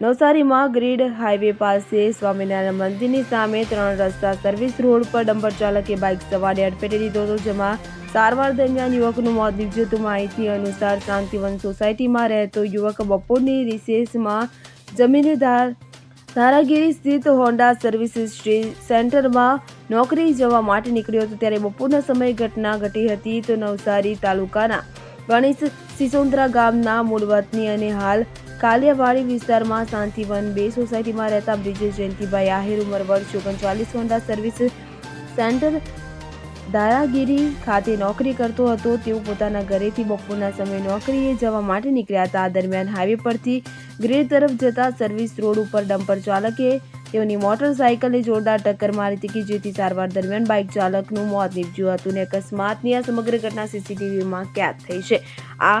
નવસારીમાં grid highway પાસે સ્વામિનારાયણ મંદિરની સામે ત્રણ રસ્તા સર્વિસ રોડ પર ડમ્બર ચાલકે બાઇક સવારે અડફેટે લીધો હતો, જેમાં સારવાર દરમિયાન યુવકનું મોત નીપજ્યું હતું. માહિતી અનુસાર શાંતિવન સોસાયટીમાં રહેતો યુવક બપોરની રિસેસમાં જમીને ધાર ધારાગીરી સ્થિત હોન્ડા સર્વિસીસ સેન્ટરમાં નોકરી જવા માટે નીકળ્યો હતો. ત્યારે બપોરના સમયે ઘટના ઘટી હતી તો નવસારી તાલુકાના ગણેશ સિસોંદરા ગામના મૂળ વતની અને હાલ કાલિયાવાડી વિસ્તારમાં શાંતિવન બે સોસાયટીમાં રહેતા બ્રિજેશ જયંતિભાઈ આહિર ઉંમર વર્ષ ઓગણચાલીસ હોન્ડા સર્વિસ સેન્ટર દારાગીરી ખાતે નોકરી કરતો હતો. તેઓ પોતાના ઘરેથી બપોરના સમયે નોકરીએ જવા માટે નીકળ્યા હતા. આ દરમિયાન હાઈવે પરથી ગ્રેડ તરફ જતા સર્વિસ રોડ ઉપર ડમ્પર ચાલકે તેઓની મોટરસાયકલને જોરદાર ટક્કર મારી હતી કે જેથી સારવાર દરમિયાન બાઇક ચાલકનું મોત નીપજ્યું હતું ને અકસ્માતની આ સમગ્ર ઘટના સીસીટીવીમાં કેદ થઈ છે. આ